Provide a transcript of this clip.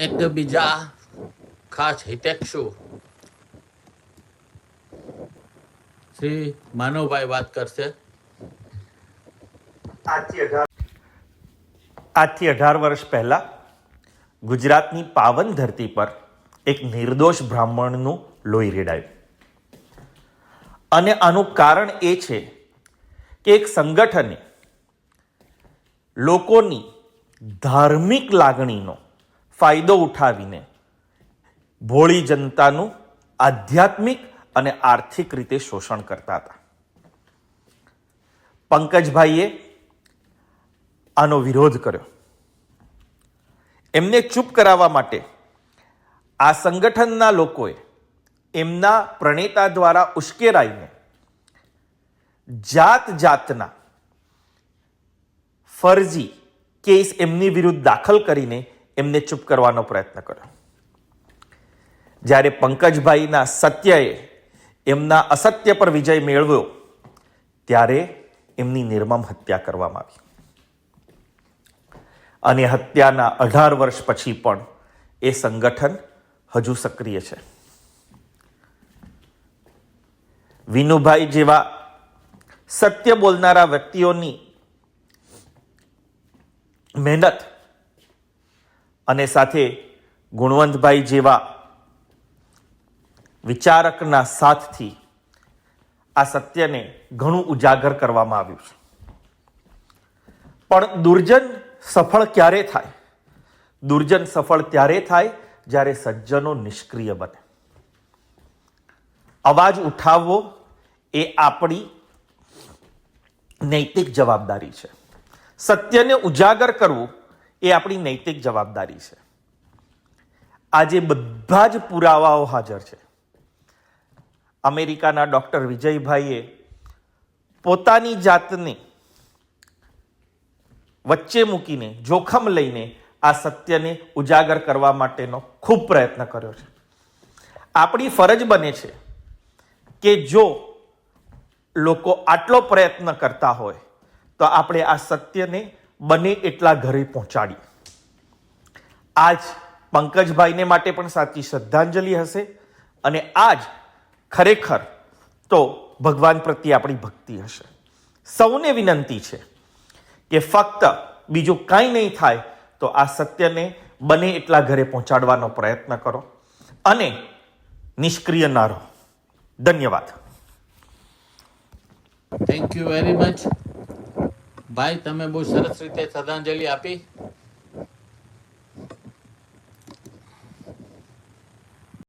એક બીજા ખાસ હિતેક્ષુ. શ્રી માનવભાઈ વાત કરશે. આજથી અઢાર વર્ષ પહેલા ગુજરાતની પાવન ધરતી પર એક નિર્દોષ બ્રાહ્મણનું લોહી રેડાયું. અને આનું કારણ એ છે કે એક સંગઠને લોકોની ધાર્મિક લાગણીનો ફાયદો ઉઠાવીને ભોળી જનતાનું આધ્યાત્મિક અને આર્થિક રીતે શોષણ કરતા હતા. પંકજભાઈએ આનો વિરોધ કર્યો. એમને ચૂપ કરાવવા માટે આ સંગઠનના લોકોએ એમના પ્રણેતા દ્વારા ઉશ્કેરાઈને જાત જાતના ફરજી કેસ એમની વિરુદ્ધ દાખલ કરીને એમને ચૂપ કરવાનો પ્રયત્ન કર્યો. જ્યારે પંકજભાઈના સત્યએ એમના અસત્ય પર વિજય મેળવ્યો, ત્યારે એમની નિર્મમ હત્યા કરવામાં આવી. અને હત્યાના અઢાર વર્ષ પછી પણ એ સંગઠન હજુ સક્રિય છે. વિનુભાઈ જેવા સત્ય બોલનારા વ્યક્તિઓની મહેનત અને સાથે ગુણવંતભાઈ જેવા વિચારકના સાથથી આ સત્યને ઘણું ઉજાગર કરવામાં આવ્યું છે. પણ દુર્જન સફળ ક્યારે થાય? દુર્જન સફળ ત્યારે થાય જ્યારે સજ્જનો નિષ્ક્રિય બને. અવાજ ઉઠાવવો એ આપણી નૈતિક જવાબદારી છે. સત્યને ઉજાગર કરવું એ આપણી નૈતિક જવાબદારી છે. આજે બધા જ પુરાવાઓ હાજર છે. અમેરિકાના ડૉક્ટર વિજયભાઈએ પોતાની જાતને વચ્ચે મૂકીને, જોખમ લઈને આ સત્યને ઉજાગર કરવા માટેનો ખૂબ પ્રયત્ન કર્યો છે. આપણી ફરજ બને છે કે જો લોકો આટલો પ્રયત્ન કરતા હોય, તો આપણે આ સત્યને બને એટલા ઘરે પહોંચાડી. આજ પંકજભાઈને માટે પણ સાચી શ્રદ્ધાંજલિ હશે અને આજ ખરેખર તો ભગવાન પ્રત્યે આપણી ભક્તિ હશે. સૌને વિનંતી છે કે ફક્ત બીજું કાંઈ નહીં થાય તો આ સત્યને બને એટલા ઘરે પહોંચાડવાનો પ્રયત્ન કરો અને નિષ્ક્રિય ના રહો. ધન્યવાદ. થેન્ક યુ વેરી મચ ભાઈ તમે બહુ સરસ રીતે શ્રદ્ધાંજલિ આપી.